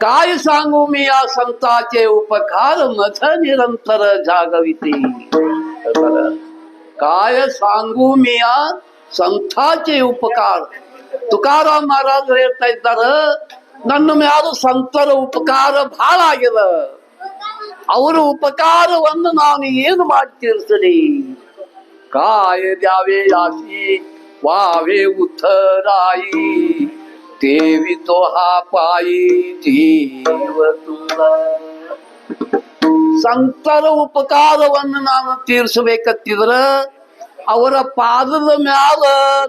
काय सांगू मी या संताचे उपकार मथ निरंतर जागविते काय सांगू मी या ಸಂತಾಚೆ ಉಪಕಾರ ತುಕಾರಾಮ್ ಮಹಾರಾಜ್ ಹೇಳ್ತಾ ಇದ್ದಾರ ನನ್ನ ಮ್ಯಾಲ ಸಂತರ ಉಪಕಾರ ಬಹಳ ಆಗ್ಯದ ಅವರ ಉಪಕಾರವನ್ನು ನಾನು ಏನು ಮಾಡಿ ತೀರಿಸಲಿ काय द्यावे यासी वावे उथराई देवी तो हा पायी जीव तुला ಸಂತರ ಉಪಕಾರವನ್ನು ನಾನು ತೀರಿಸಬೇಕತ್ತಿದ್ರ ಅವರ ಪಾದದ ಮ್ಯಾಲ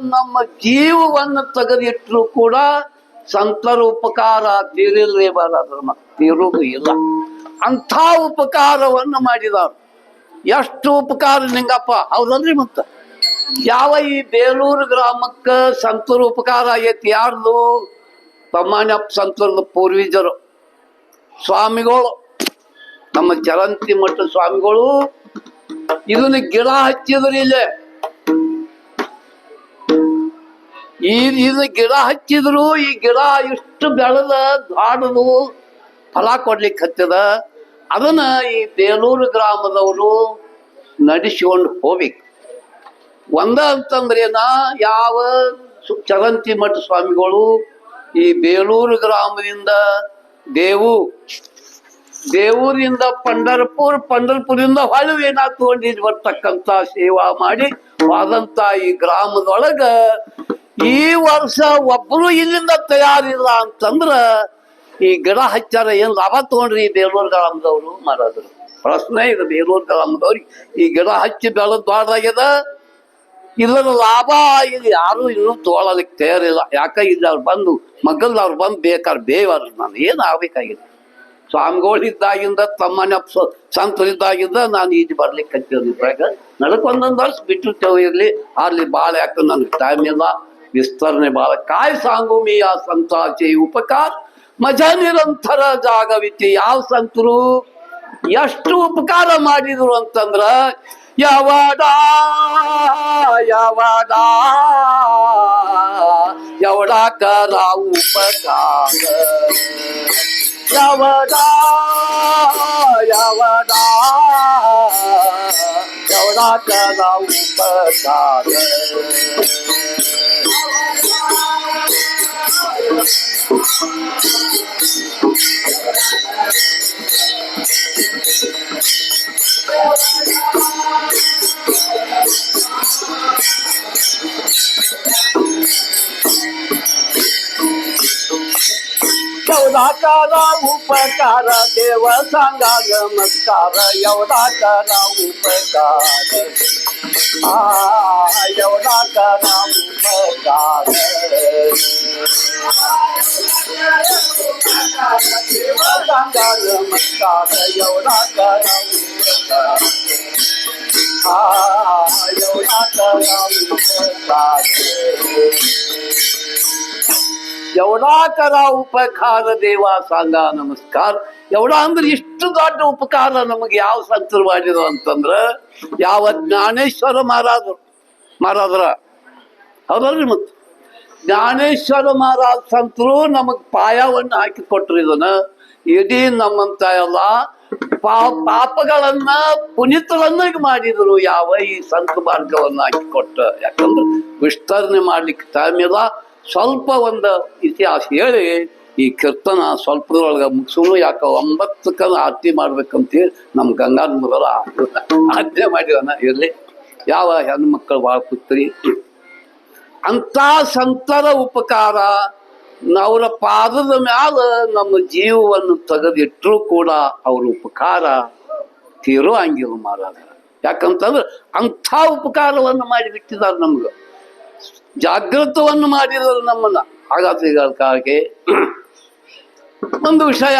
ನಮ್ಮ ಜೀವವನ್ನು ತೆಗೆದಿಟ್ರು ಕೂಡ ಸಂತರ ಉಪಕಾರ ತೀರಿರಲೇಬಾರದ್ರ ತೀರುವುದು ಇಲ್ಲ ಅಂಥ ಉಪಕಾರವನ್ನು ಮಾಡಿದವರು ಎಷ್ಟು ಉಪಕಾರ ನಿಂಗಪ್ಪ ಹೌದಲ್ರಿ ಮತ್ತ ಯಾವ ಈ ಬೇಲೂರು ಗ್ರಾಮಕ್ಕ ಸಂತರ ಉಪಕಾರ ಆಗೈತಿ ಯಾರ್ದು? ತಮ್ಮನಪ್ಪ ಸಂತರದ ಪೂರ್ವಜರು. ಸ್ವಾಮಿಗಳು, ನಮ್ಮ ಜಲಂತಿ ಮಠ ಸ್ವಾಮಿಗಳು, ಇದನ್ನ ಗಿಡ ಹಚ್ಚಿದ್ರು ಇಲ್ಲೇ. ಈ ಇದು ಗಿಡ ಹಚ್ಚಿದ್ರು, ಈ ಗಿಡ ಇಷ್ಟು ಬೆಳೆದ ದಾಡದು ಫಲ ಕೊಡ್ಲಿಕ್ಕೆ ಹತ್ತದ. ಅದನ್ನ ಈ ಬೇಲೂರು ಗ್ರಾಮದವರು ನಡೆಸಿಕೊಂಡು ಹೋಗ್ಬೇಕು. ಒಂದ ಅಂತಂದ್ರೇನ ಯಾವ ಚರಂತಿ ಮಠ ಸ್ವಾಮಿಗಳು ಈ ಬೇಲೂರು ಗ್ರಾಮದಿಂದ ದೇವು, ದೇವೂರಿಂದ ಪಂಡರ್ಪುರ್ ಪಂಡರ್ಪುರಿಂದ ಹೊಳವೇನ ತಗೊಂಡಿದ್ ಬರ್ತಕ್ಕಂತ ಸೇವಾ ಮಾಡಿ ಆದಂತ ಈ ಗ್ರಾಮದೊಳಗ ಈ ವರ್ಷ ಒಬ್ರು ಇಲ್ಲಿಂದ ತಯಾರಿಲ್ಲ ಅಂತಂದ್ರ ಈ ಗಿಡ ಹಚ್ಚಾರ ಏನ್ ಲಾಭ ತಗೊಂಡ್ರಿ ಈ ಬೇಲೂರು ಗ್ರಾಮದವ್ರು ಮಾರಾದ್ರು. ಪ್ರಶ್ನೆ ಇದು, ಬೇಲೂರು ಗ್ರಾಮದವ್ರಿಗೆ. ಈ ಗಿಡ ಹಚ್ಚಿ ಬೆಳೆದ್ ದೊಡ್ಡದಾಗ್ಯದ ಇದರ ಲಾಭ ಇಲ್ಲಿ ಯಾರು ಇನ್ನೂ ತೋಳಲಿಕ್ಕೆ ತಯಾರಿಲ್ಲ. ಯಾಕ ಇಲ್ಲಿ ಅವ್ರು ಬಂದು ಮಗಲ್ ಅವ್ರು ಬಂದು ಬೇಕಾದ್ರೆ ಬೇವಾರ ನಾನು ಏನು ಆಗ್ಬೇಕಾಗಿದೆ ಸ್ವಾಮಿಗಳಿದ್ದಾಗಿಂದ, ತಮ್ಮನ ಸಂತರಿದ್ದಾಗಿಂದ ನಾನು ಈಜು ಬರ್ಲಿಕ್ಕೆ ಇದ್ರಾಗ. ನಡಕ್ ಒಂದೊಂದು ವರ್ಷ ಬಿಟ್ಟಿರ್ತೇವೆ ಇರ್ಲಿ ಅಲ್ಲಿ ಭಾಳ ಯಾಕೆ ನನಗೆ ಟೈಮ್ ಇಲ್ಲ. ವಿಸ್ತರಣೆ ಭಾಳ ಕಾಯ್ ಸಾಂಗು ಮೀ ಆ ಸಂತಾಚೆ ಉಪಕಾರ. ಮಜಾ ನಿರಂತರ ಜಾಗವಿತಿ. ಯಾವ ಸಂತರು? ಎಷ್ಟು ಉಪಕಾರ ಮಾಡಿದ್ರು ಅಂತಂದ್ರ यावादा यावादा. एवढा करा उपकार यावदा यावदा. एवढा करा उपकार Thank. देव सांगा नमस्कार एवढा करा उपकार आ एवढा करा उपकार देव सांगा नमस्कार एवढा करा उपकार आ एवढा करा उपकार एवढा करा उपकार देवा सांगा ನಮಸ್ಕಾರ ಎವಡ ಅಂದ್ರೆ ಇಷ್ಟು ದೊಡ್ಡ ಉಪಕಾರ ನಮಗೆ ಯಾವ ಸಂತರು ಮಾಡಿದ್ರು ಅಂತಂದ್ರ ಯಾವ ಜ್ಞಾನೇಶ್ವರ ಮಹಾರಾಜರು ಮಹಾರಾಜರ ಹೌದಲ್ರಿ ಮತ್ತೆ ಜ್ಞಾನೇಶ್ವರ ಮಹಾರಾಜ ಸಂತರು ನಮಗ್ ಪಾಯವನ್ನು ಹಾಕಿ ಕೊಟ್ರು ಇದನ್ನ ಇಡೀ ನಮ್ಮಂತ ಎಲ್ಲ ಪಾ ಪಾಪಗಳನ್ನ ಪುನೀತರನ್ನಾಗಿ ಮಾಡಿದ್ರು ಯಾವ ಈ ಸಂತ ಮಾರ್ಗವನ್ನ ಹಾಕಿ ಕೊಟ್ಟ ಯಾಕಂದ್ರೆ ವಿಸ್ತರಣೆ ಮಾಡ್ಲಿಕ್ಕೆ ಟೈಮ್ ಇಲ್ಲ ಸ್ವಲ್ಪ ಒಂದು ಇತಿಹಾಸ ಹೇಳಿ, ಈ ಕೀರ್ತನ ಸ್ವಲ್ಪದೊಳಗೆ ಮುಗಿಸೋಣ ಯಾಕೆ ಒಂಬತ್ತಕ್ಕ ಆರತಿ ಮಾಡ್ಬೇಕಂತೇಳಿ ನಮ್ಮ ಮೊದಲ ಆಜ್ಞೆ ಮಾಡಿವನ ಇರಲಿ. ಯಾವ ಹೆಣ್ಮಕ್ಳು ಭಾಳ ಪುತ್ರಿ. ಅಂತ ಸಂತರ ಉಪಕಾರ ಅವರ ಪಾದದ ಮ್ಯಾಲ ನಮ್ಮ ಜೀವವನ್ನು ತೆಗೆದಿಟ್ಟರೂ ಕೂಡ ಅವ್ರ ಉಪಕಾರ ತೀರೋ ಹಂಗಿಲ್ಲ ಮಹಾರಾಜ. ಯಾಕಂತಂದ್ರೆ ಅಂಥ ಉಪಕಾರವನ್ನು ಮಾಡಿಬಿಟ್ಟಿದ್ದಾರೆ ನಮ್ಗೆ. ಜಾಗೃತವನ್ನು ಮಾಡಿರೋದು ನಮ್ಮನ್ನ. ಹಾಗಾದ್ರೆ ಒಂದು ವಿಷಯ.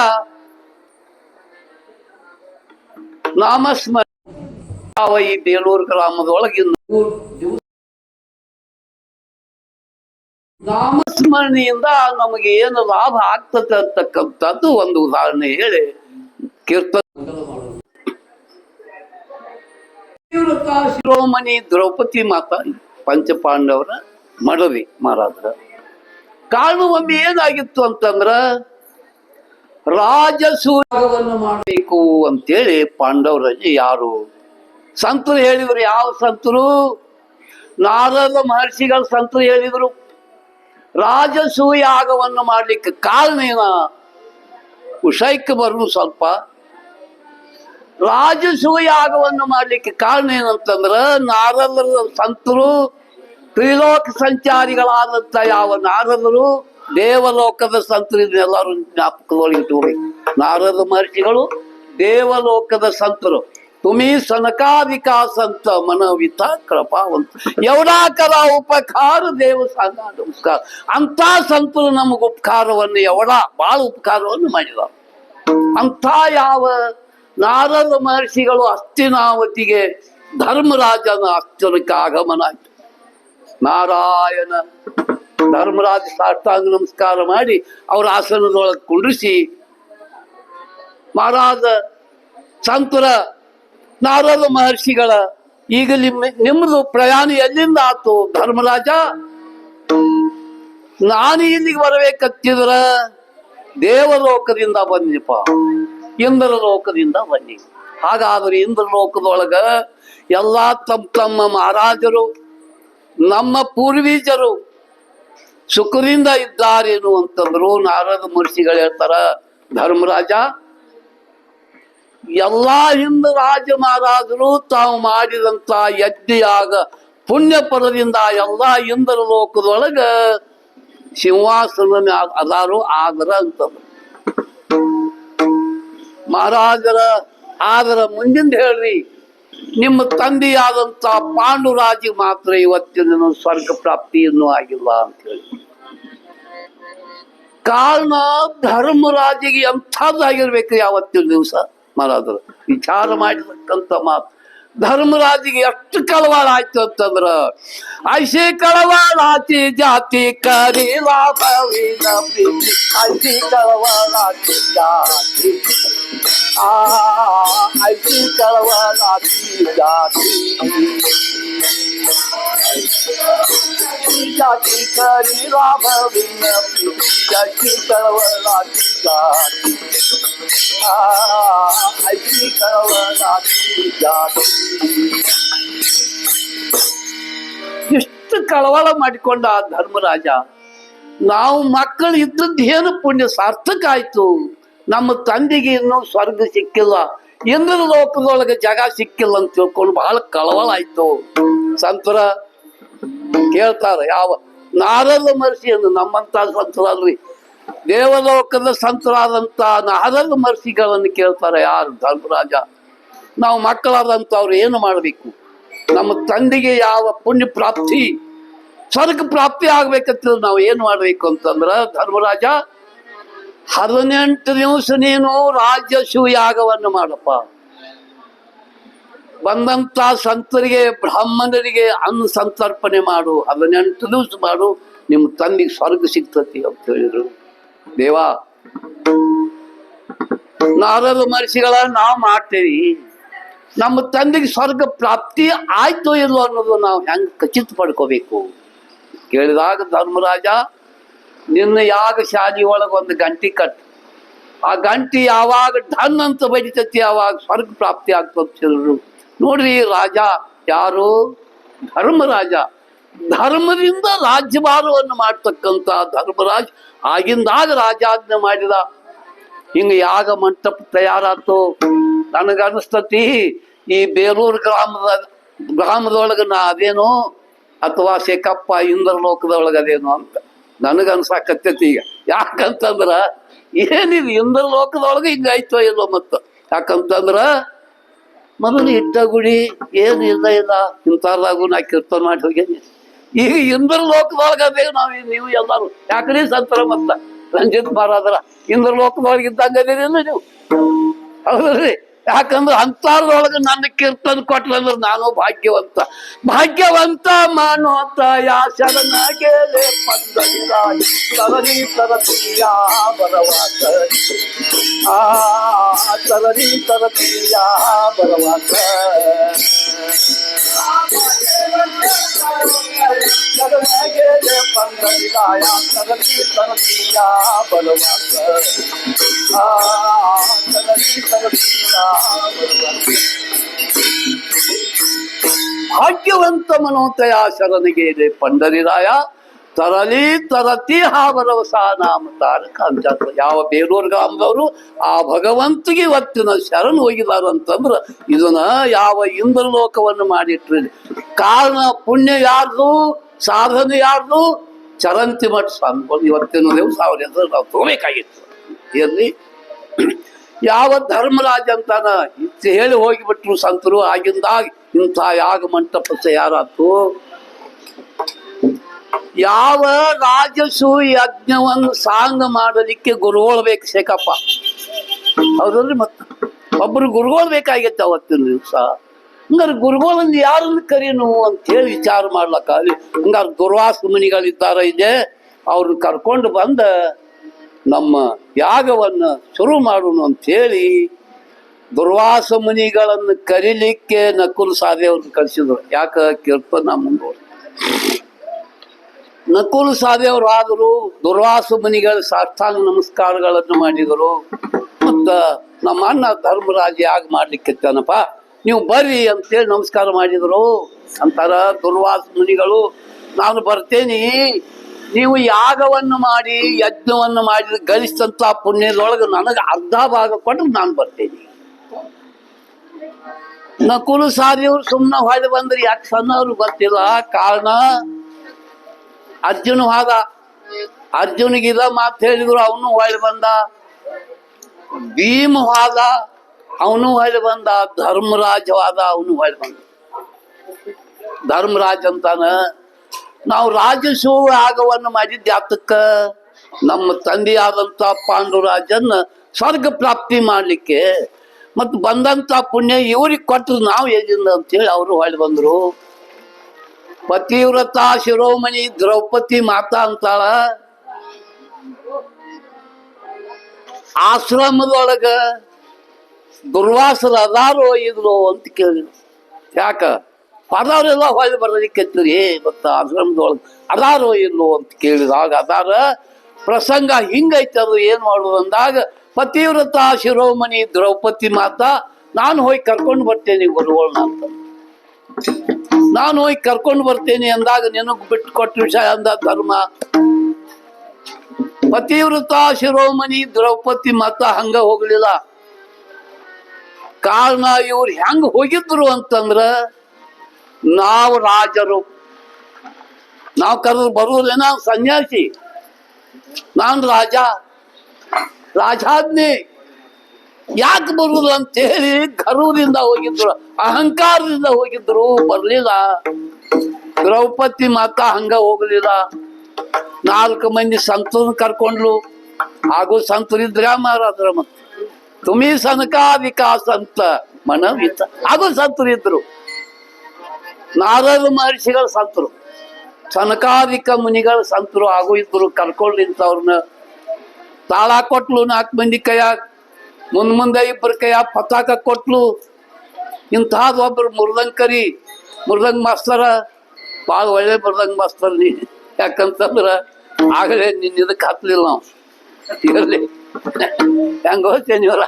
ನಾಮಸ್ಮರ ಯಾವ ಈ ಬೇಲೂರು ಗ್ರಾಮದೊಳಗೆ ನಾಮಸ್ಮರಣೆಯಿಂದ ನಮಗೆ ಏನು ಲಾಭ ಆಗ್ತದೆ ಅಂತಕ್ಕಂಥದ್ದು ಒಂದು ಉದಾಹರಣೆ ಹೇಳಿ ಕೀರ್ತನ. ಶಿರೋಮಣಿ, ದ್ರೌಪದಿ ಮಾತಾ, ಪಂಚಪಾಂಡವರ ಮಡವಿ ಮಹಾರಾಜರ. ಕಾರಣ ಒಮ್ಮೆ ಏನಾಗಿತ್ತು ಅಂತಂದ್ರ ರಾಜಸೂಯವನ್ನು ಮಾಡಬೇಕು ಅಂತೇಳಿ ಪಾಂಡವರಾಜ ಯಾರು? ಸಂತರು ಹೇಳಿದ್ರು. ಯಾವ ಸಂತರು? ನಾರದ ಮಹರ್ಷಿಗಳ ಸಂತರು ಹೇಳಿದ್ರು. ರಾಜಸೂಯಾಗವನ್ನು ಮಾಡ್ಲಿಕ್ಕೆ ಕಾರಣ ಏನ? ವಿಷಯಕ್ಕೆ ಬರೋದು ಸ್ವಲ್ಪ. ರಾಜಸೂಯಾಗವನ್ನು ಮಾಡ್ಲಿಕ್ಕೆ ಕಾರಣ ಏನಂತಂದ್ರ ನಾರದರ ಸಂತರು ತ್ರಿಲೋಕ ಸಂಚಾರಿಗಳಾದಂತ ಯಾವ ನಾರದರು ದೇವಲೋಕದ ಸಂತರು ಇದನ್ನೆಲ್ಲರೂ ಜ್ಞಾಪಕದೊಳಗೆ ಇಟ್ಕೋಬೇಕು ನಾರದ ಮಹರ್ಷಿಗಳು ದೇವಲೋಕದ ಸಂತರು. ತುಮಿ ಸನಕಾದಿಕಾ ಸಂತ ಮನವಿತ ಕೃಪಾವಂತ. ಎವಡಾಕರ ಉಪಕಾರ ದೇವ ಸಾಂಗ ನಮಸ್ಕಾರ. ಅಂತ ಸಂತರು ನಮಗೆ ಉಪಕಾರವನ್ನು ಎವಡ ಬಾಳ ಉಪಕಾರವನ್ನು ಮಾಡಿದ ಅಂತ ಯಾವ ನಾರದ ಮಹರ್ಷಿಗಳು ಅಸ್ತಿನಾವತಿಗೆ ಧರ್ಮರಾಜನ ಅಸ್ತನಕ್ಕೆ ಆಗಮನ ಆಯ್ತು ನಾರಾಯಣ. ಧರ್ಮರಾಜ ಸಾಷ್ಟಾಂಗ ನಮಸ್ಕಾರ ಮಾಡಿ ಅವರ ಆಸನದೊಳಗೆ ಕುಂಡ್ರಿಸಿ. ಮಹಾರಾಜ ಸಂತರ ನಾರದ ಮಹರ್ಷಿಗಳ, ಈಗ ನಿಮ್ಮ ನಿಮ್ಮದು ಪ್ರಯಾಣ ಎಲ್ಲಿಂದ ಆತು ಧರ್ಮರಾಜ? ನಾನು ಇಲ್ಲಿಗೆ ಬರಬೇಕತ್ತಿದ್ರ ದೇವಲೋಕದಿಂದ ಬಂದಿಪ್ಪ. ಇಂದ್ರ ಲೋಕದಿಂದ ಬನ್ನಿ. ಹಾಗಾದ್ರೆ ಇಂದ್ರ ಲೋಕದೊಳಗ ಎಲ್ಲಾ ತಮ್ಮ ತಮ್ಮ ಮಹಾರಾಜರು ನಮ್ಮ ಪೂರ್ವೀಜರು ಸುಖದಿಂದ ಇದ್ದಾರೇನು ಅಂತಂದ್ರು ನಾರದ ಮಹರ್ಷಿಗಳು ಹೇಳ್ತಾರ, ಧರ್ಮರಾಜ, ಎಲ್ಲಾ ಹಿಂದ ರಾಜ ಮಹಾರಾಜರು ತಾವು ಮಾಡಿದಂತ ಯಜ್ಞಿಯಾಗ ಪುಣ್ಯ ಪದದಿಂದ ಎಲ್ಲಾ ಇಂದ್ರ ಲೋಕದೊಳಗ ಸಿಂಹಾಸನ ಅದಾರು, ಆದರ ಅಂತಂದ್ರು ಮಹಾರಾಜರ ಆದರ ಮುಂದಿಂದ ಹೇಳ್ರಿ. ನಿಮ್ಮ ತಂದೆಯಾದಂತ ಪಾಂಡುರಾಜಿ ಮಾತ್ರ ಇವತ್ತಿನ ಸ್ವರ್ಗ ಪ್ರಾಪ್ತಿ ಇನ್ನೂ ಆಗಿಲ್ಲ ಅಂತ ಹೇಳಿ. ಕಾರಣ ಧರ್ಮರಾಜಿಗೆ ಎಂಥದ್ದಾಗಿರ್ಬೇಕು ಯಾವತ್ತಿನ ದಿವಸ ಮಹಾರಾಜರು. ವಿಚಾರ ಮಾಡಿರ್ತಕ್ಕಂಥ ಮಾತು. ಧರ್ಮರಾಜಿಗೆ ಎಷ್ಟು ಕಳವಾಳ ಆಯ್ತು ಅಂತಂದ್ರ ಐಸಿ ಕಳವಾಳ ಆತಿ ಜಾತಿ ಕರಿ ಲಾಭವಿನ ಪ್ರೀತಿ ಐಸಿ ಕಳವಾಳ ಆತಿ ಜಾತಿ ಆ ಐಸಿ ಜಾತಿ ಐಸಿ ಕಳವಾಳ ಎಷ್ಟು ಕಳವಳ ಮಾಡಿಕೊಂಡ ಆ ಧರ್ಮರಾಜ. ನಾವು ಮಕ್ಕಳು ಇದ್ದದ್ದು ಏನು ಪುಣ್ಯ ಸಾರ್ಥಕ ಆಯ್ತು. ನಮ್ಮ ತಂದೆಗೆ ಇನ್ನೂ ಸ್ವರ್ಗ ಸಿಕ್ಕಿಲ್ಲ. ಇಂದ್ರ ಲೋಕದೊಳಗೆ ಜಾಗ ಸಿಕ್ಕಿಲ್ಲ ಅಂತ ತಿಳ್ಕೊಂಡು ಬಹಳ ಕಳವಳ ಆಯ್ತು. ಸಂತರ ಕೇಳ್ತಾರ. ಯಾವ ನಾರದ ಮಹರ್ಷಿಯನ್ನು ನಮ್ಮಂತ ಸಂತರಲ್ರಿ ದೇವಲೋಕದ ಸಂತರಾದಂತ ನಾರದ ಮಹರ್ಷಿಗಳನ್ನು ಕೇಳ್ತಾರೆ, ಯಾರು ಧರ್ಮರಾಜ? ನಾವು ಮಕ್ಕಳಾದಂಥವ್ರು ಏನು ಮಾಡಬೇಕು? ನಮ್ಮ ತಂದೆಗೆ ಯಾವ ಪುಣ್ಯ ಪ್ರಾಪ್ತಿ, ಸ್ವರ್ಗ ಪ್ರಾಪ್ತಿ ಆಗ್ಬೇಕಂತ ನಾವು ಏನು ಮಾಡ್ಬೇಕು ಅಂತಂದ್ರ, ಧರ್ಮರಾಜ, ಹದಿನೆಂಟು ದಿವಸ ನೀನು ರಾಜ್ಯ ಯಾಗವನ್ನು ಮಾಡಪ್ಪ. ಬಂದಂತ ಸಂತರಿಗೆ, ಬ್ರಾಹ್ಮಣರಿಗೆ ಅನ್ನ ಸಂತರ್ಪಣೆ ಮಾಡು, ಹದಿನೆಂಟು ದಿವಸ ಮಾಡು, ನಿಮ್ಮ ತಂದೆಗೆ ಸ್ವರ್ಗ ಸಿಗ್ತತಿ ಅಂತ ಹೇಳಿದ್ರು. ದೇವಾ ನಾರದ ಮಹರ್ಷಿಗಳ ನಾವು ಮಾಡ್ತೇವಿ. ನಮ್ಮ ತಂದೆಗೆ ಸ್ವರ್ಗ ಪ್ರಾಪ್ತಿ ಆಯ್ತೋ ಇಲ್ಲೋ ಅನ್ನೋದು ನಾವು ಹೆಂಗ್ ಖಚಿತ ಪಡ್ಕೋಬೇಕು. ಕೇಳಿದಾಗ ಧರ್ಮರಾಜ, ನಿನ್ನ ಯಾಗ ಶಾಲಿ ಒಳಗೆ ಒಂದು ಗಂಟಿ ಕಟ್. ಆ ಗಂಟಿ ಯಾವಾಗ ಢನ್ ಅಂತ ಬಡಿತತಿ ಯಾವಾಗ ಸ್ವರ್ಗ ಪ್ರಾಪ್ತಿ ಆಗ್ತದ್ರು ನೋಡ್ರಿ ರಾಜ, ಯಾರು? ಧರ್ಮರಾಜ. ಧರ್ಮದಿಂದ ರಾಜ್ಯಭಾರವನ್ನು ಮಾಡ್ತಕ್ಕಂತ ಧರ್ಮರಾಜ್ ಆಗಿಂದಾಗ ರಾಜಾಜ್ಞೆ ಮಾಡಿದ. ಹಿಂಗ ಯಾಗ ಮಂಟಪ ತಯಾರಾತು ನನಗನ್ಸ್ತತಿ ಈ ಬೇಲೂರು ಗ್ರಾಮದ, ಗ್ರಾಮದೊಳಗ ನಾ ಅದೇನು? ಅಥವಾ ಶೇಖಪ್ಪ ಇಂದ್ರ ಲೋಕದೊಳಗ ಅದೇನೋ ಅಂತ. ನನಗನ್ಸಾಕತ್ತೈತಿ ಈಗ. ಯಾಕಂತಂದ್ರ ಏನಿದು ಇಂದ್ರ ಲೋಕದೊಳಗ ಹಿಂಗಾಯ್ತೋ ಇಲ್ಲೋ ಮತ್ತ. ಯಾಕಂತಂದ್ರ ಮೊದಲು ಇಟ್ಟ ಗುಡಿ ಏನು ಇಲ್ಲ ಇಲ್ಲ. ಇಂಥದ್ದಾಗೂ ನಾ ಕೀರ್ತನ ಮಾಡಿ ಹೋಗೇನಿ ಈಗ ಇಂದ್ರ ಲೋಕದೊಳಗ ಅದೇ ನಾವು ನೀವು ಎಲ್ಲಾರು. ಯಾಕ್ರಿ ಸಂತರ ಮತ್ತ ರಂಜಿತ್ ಮಾರಾದ್ರ ಇಂದ್ರ ಲೋಕದೊಳಗೆ ಇದ್ದಂಗ ಅದೇನಿಲ್ಲ ನೀವು? ಹೌದ್ರಿ ಯಾಕಂದ್ರೆ ಅಂತಾರದೊಳಗೆ ನನ್ನ ಕೀರ್ತನ ಕೊಟ್ರಂದ್ರೆ ನಾನು ಭಾಗ್ಯವಂತ ಭಾಗ್ಯವಂತ ಮಾನೋತ ಯಾ ಶರಣಗೆ ಪಂದಲಿದಾಯಿ ತರನಿ ತರತಿಯ ಬರವಾತ ಆ ತರನಿ ತರತಿಯ ಬರವಾತ ಶರಣಗೆ ಪಂದಲಿದಾಯ ತರತಿ ತರತಿಯ ಬರವಾತ ತರಲಿ ತರಲಿಲ್ಲ ಭಾಗ್ಯವಂತ ಮನೋತಯ ಶರಣಿಗೆ ಇದೆ ಪಂಡರಿರಾಯ, ತರಲಿ ತರತಿ ಹಾವರವಸ ನಾಮ ತಾರಕ ಯಾವ ಬೇಲೂರು ಗ್ರಾಮದವರು ಆ ಭಗವಂತಿಗೆ ಇವತ್ತಿನ ಶರಣ ಹೋಗಿದಾರ ಅಂತಂದ್ರ ಇದನ್ನ ಯಾವ ಇಂದ್ರ ಲೋಕವನ್ನು ಮಾಡಿಟ್ರಿ ಕಾರಣ ಪುಣ್ಯ ಯಾರ್ದು, ಸಾಧನೆ ಯಾರ್ದು? ಚರಂತಿ ಮಠ ಸ್ವಾಮಿ. ಇವತ್ತಿನ ದಿವಸ ಅವ್ರ ಹೆಸರು ನಾವು ತಗೋಬೇಕಾಗಿತ್ತು. ಎಲ್ಲಿ ಯಾವ ಧರ್ಮರಾಜ ಅಂತಾನ ಹೇಳಿ ಹೋಗಿಬಿಟ್ರು ಸಂತರು, ಆಗಿಂದಾಗ ಇಂಥ ಯಾಗ ಮಂಟಪ ಯಾರಾತು ಯಾವ ರಾಜಸು ಯಜ್ಞವನ್ನು ಸಾಂಗ ಮಾಡಲಿಕ್ಕೆ ಗುರುಗಳು ಬೇಕು ಶೇಖಪ್ಪ? ಹೌದಲ್ರಿ ಮತ್ತ? ಒಬ್ರು ಗುರುಗಳು ಬೇಕಾಗೈತೆ ಅವತ್ತಿನ ದಿವಸ. ಹಂಗಾರೆ ಗುರುಗಳನ್ನ ಯಾರನ್ನ ಕರೀನು ಅಂತ ಹೇಳಿ ವಿಚಾರ ಮಾಡ್ಲಕ್ಕ ಹಂಗಾರೆ ದುರ್ವಾಸ ಮುನಿಗಳಿದ್ದಾರೆ ಇದೆ ಅವ್ರನ್ನ ಕರ್ಕೊಂಡು ಬಂದ ನಮ್ಮ ಯಾಗವನ್ನು ಶುರು ಮಾಡೋಣ ಅಂತ ಹೇಳಿ ದುರ್ವಾಸ ಮುನಿಗಳನ್ನು ಕರೀಲಿಕ್ಕೆ ನಕುಲ್ ಸಾದೇವ್ರನ್ನ ಕಳಿಸಿದ್ರು. ಯಾಕ? ಕೀರ್ತನ ಮುಂದೆ ನಕುಲ್ ಸಾದೇವ್ರು ಆದರು ದುರ್ವಾಸ ಮುನಿಗಳ ಸಾಷ್ಟಾಂಗ ನಮಸ್ಕಾರಗಳನ್ನು ಮಾಡಿದರು. ಮತ್ತ ನಮ್ಮ ಅಣ್ಣ ಧರ್ಮರಾಜ ಯಾಗ ಮಾಡ್ಲಿಕ್ಕಿತ್ತಾನಪ್ಪ ನೀವು ಬರ್ರಿ ಅಂತೇಳಿ ನಮಸ್ಕಾರ ಮಾಡಿದರು. ಅಂತಾರ, ದುರ್ವಾಸ ಮುನಿಗಳು, ನಾನು ಬರ್ತೇನೆ. ನೀವು ಯಾಗವನ್ನು ಮಾಡಿ, ಯಜ್ಞವನ್ನು ಮಾಡಿ ಗಳಿಸಿದಂತ ಪುಣ್ಯದೊಳಗೆ ನನಗೆ ಅರ್ಧ ಭಾಗ ಕೊಟ್ಟು ನಾನು ಬರ್ತೇನೆ. ನಕುಲು ಸಾರಿಯವ್ರು ಸುಮ್ಮನೆ ಹೊಳೆ ಬಂದ್ರೆ ಯಾಕೆ ಸಣ್ಣವ್ರು ಗೊತ್ತಿಲ್ಲ ಕಾರಣ ಅರ್ಜುನ ಹಾದ ಅರ್ಜುನಿಗಿದ ಮಾತು ಹೇಳಿದ್ರು, ಅವನು ಹೊಳೆ ಬಂದ. ಭೀಮ ಹಾದ ಅವನು ಹೊಳೆ ಬಂದ. ಧರ್ಮರಾಜವಾದ ಅವನು ಹೊಳೆ ಬಂದ. ಧರ್ಮರಾಜ್ ಅಂತಾನ. ನಾವು ರಾಜಸೂ ಯಾಗವನ್ನು ಮಾಡಿದ್ದ. ಯಾತಕ್ಕ ನಮ್ಮ ತಂದೆಯಾದಂಥ ಪಾಂಡುರಾಜನ್ನ ಸ್ವರ್ಗ ಪ್ರಾಪ್ತಿ ಮಾಡಲಿಕ್ಕೆ ಮತ್ತು ಬಂದಂಥ ಪುಣ್ಯ ಇವ್ರಿಗೆ ಕೊಟ್ಟರು. ನಾವು ಎಲ್ಲಿಂದ ಅಂತೇಳಿ ಅವರು ಹೊಳೆ ಬಂದರು. ಪತಿವ್ರತ ಶಿರೋಮಣಿ ದ್ರೌಪದಿ ಮಾತಾ ಅಂತಾಳ. ಆಶ್ರಮದೊಳಗ ದುರ್ವಾಸರ ಅದಾರೋ ಇದ್ರು ಅಂತ ಕೇಳಿದ್ರು. ಯಾಕ? ಪದವರೆಲ್ಲ ಹೊಳೆ ಬರೋದಕ್ಕೆ ಮತ್ತು ಆಶ್ರಮದೊಳಗೆ ಅದಾರೋ ಇಲ್ಲೋ ಅಂತ ಕೇಳಿದಾಗ ಅದಾರ ಪ್ರಸಂಗ ಹಿಂಗೈತೆ ಅದು ಏನು ಮಾಡೋದು ಅಂದಾಗ, ಪತಿವ್ರತ ಶಿರೋಮಣಿ ದ್ರೌಪದಿ ಮಾತಾ, ನಾನು ಹೋಗಿ ಕರ್ಕೊಂಡು ಬರ್ತೇನೆ ಗುರುಗಳನ್ನ ಅಂತ. ನಾನು ಹೋಗಿ ಕರ್ಕೊಂಡು ಬರ್ತೇನೆ ಅಂದಾಗ ನಿನಗ್ ಬಿಟ್ಟು ಕೊಟ್ಟ ವಿಷಯ ಅಂದ ಧರ್ಮ. ಪತಿವ್ರತ ಶಿರೋಮಣಿ ದ್ರೌಪದಿ ಮಾತ ಹಂಗ ಹೋಗ್ಲಿಲ್ಲ. ಕಾರಣ ಇವ್ರು ಹೆಂಗ್ ಹೋಗಿದ್ರು ಅಂತಂದ್ರ ನಾವು ರಾಜರು. ನಾವು ಕರೆದು ನಾವು ಸನ್ಯಾಸಿ. ನಾನು ರಾಜ. ರಾಜಾಜ್ಞೆ. ಯಾಕೆ ಬರುವುದು ಅಂತೇಳಿ ಗರ್ವದಿಂದ ಹೋಗಿದ್ರು, ಅಹಂಕಾರದಿಂದ ಹೋಗಿದ್ರು, ಬರ್ಲಿಲ್ಲ. ದ್ರೌಪದಿ ಮಾತ ಹಂಗ ಹೋಗ್ಲಿಲ್ಲ. ನಾಲ್ಕು ಮಂದಿ ಸಂತನ ಕರ್ಕೊಂಡ್ಲು. ಹಾಗೂ ಸಂತರಿದ್ರ ಮಾರಾದ್ರ ಮತ್ತೆ. ತುಮಿ ಸನಕಾದಿಕ ಸಂತ ಮನವಿತ. ಅದು ಸಂತರಿದ್ರು ನಾರದ ಮಹರ್ಷಿಗಳು ಸಂತರು. ಸನಕಾದಿಕ ಮುನಿಗಳ ಸಂತರು ಹಾಗೂ ಇದ್ರು ಕರ್ಕೊಂಡು ನಿಂತವ್ರನ್ನ ತಾಳ ಕೊಟ್ಲು ನಾಲ್ಕು ಮಂದಿ ಕೈಯಾಗ ಮುಂದ್ ಮುಂದೆ ಇಬ್ಬರ ಕೈಯ ಪತಾಕ ಕೊಟ್ಲು. ಇಂತಹದ್ದು ಒಬ್ರು ಮುರ್ದಂಗ್ ಕರಿ ಮುರ್ದಂಗ್ ಮಾಸ್ತರ, ಭಾಳ ಒಳ್ಳೆ ಮುರ್ದಂಗ್ ಮಾಸ್ತರ್ ನೀ. ಯಾಕಂತಂದ್ರ ಆಗಲೇ ನಿನ್ನ ಇದಕ್ಕೆ ಹತ್ಲಿಲ್ಲ ನಾವು. ಇರಲಿ. ಹೆಂಗ ಹೋಗ್ತೇನಿವರ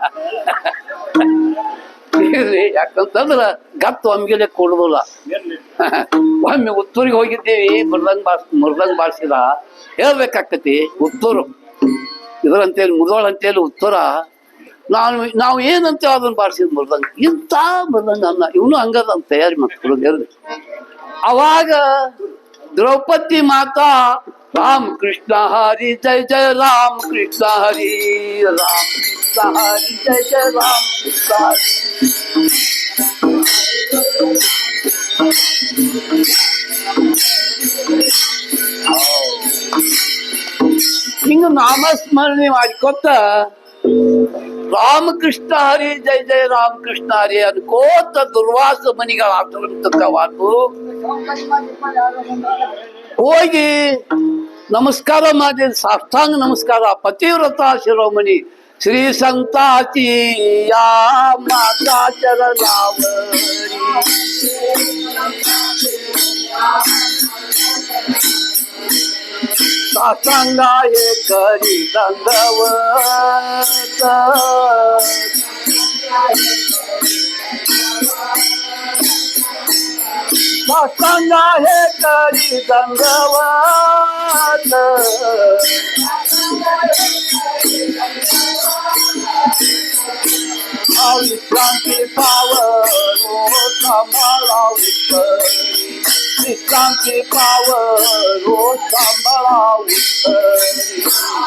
ಇರ್ಲಿ. ಯಾಕಂತಂದ್ರ ಗತ್ತು ಒಮ್ಗಿಲೆ ಕೊಡುದಿಲ್ಲ. ಒಮ್ಮೆ ಉತ್ತೂರಿಗೆ ಹೋಗಿದ್ದೀವಿ ಮುರ್ದಂಗ್ ಬಾಸ್ ಮುರ್ದಂಗ್ ಬಾರ್ಸಿದ ಹೇಳ್ಬೇಕಾಕತಿ ಉತ್ತೂರು. ಇದರಂತೇಳಿ ಮುದೋಳ ಅಂತೇಳಿ ಉತ್ತರ. ನಾನು, ನಾವು ಏನಂತ ಅದನ್ನ ಬಾರಿಸಿದ್ ಮೃದಂಗ ಇಂಥ ಮೃದಂಗ ಅನ್ನ, ಇವನು ಹಂಗದ ತಯಾರಿ ಮಾಡ್ಕೊಳ್ಳೋದು ಅವಾಗ ದ್ರೌಪದಿ ಮಾತಾ ರಾಮ್ ಕೃಷ್ಣ ಹರಿ ಜಯ ಜಯ ರಾಮ್ ಕೃಷ್ಣ ಹರಿ ರಾಮ್ ಕೃಷ್ಣ ಹರಿ ಜಯ ಜಯ ರಾಮ್ ಕೃಷ್ಣ ಹರಿ ಹಿಂಗ ನಾಮಸ್ಮರಣೆ ಮಾಡಿಕೊತ ರಾಮಕೃಷ್ಣ ಹರಿ ಜಯ ಜಯ ರಾಮಕೃಷ್ಣ ಹರಿ ಅನ್ಕೋತ ದುರ್ವಾಸ ಮನಿಗಳ ಆಶ್ರಮವಾತು ಹೋಗಿ ನಮಸ್ಕಾರ ಮಾಡಿ ಸಾಷ್ಟಾಂಗ ನಮಸ್ಕಾರ ಪತಿವ್ರತ ಶಿರೋಮಣಿ ಶ್ರೀ ಸಂತಾಚಿ ಯಾ ಮಾತಾ ಚರಣಾವರಿ सांगा हे करी रंगवत सांगा हे करी रंगवत all your frantic power. Oh, come all whisper. This frantic power. Oh, come all whisper.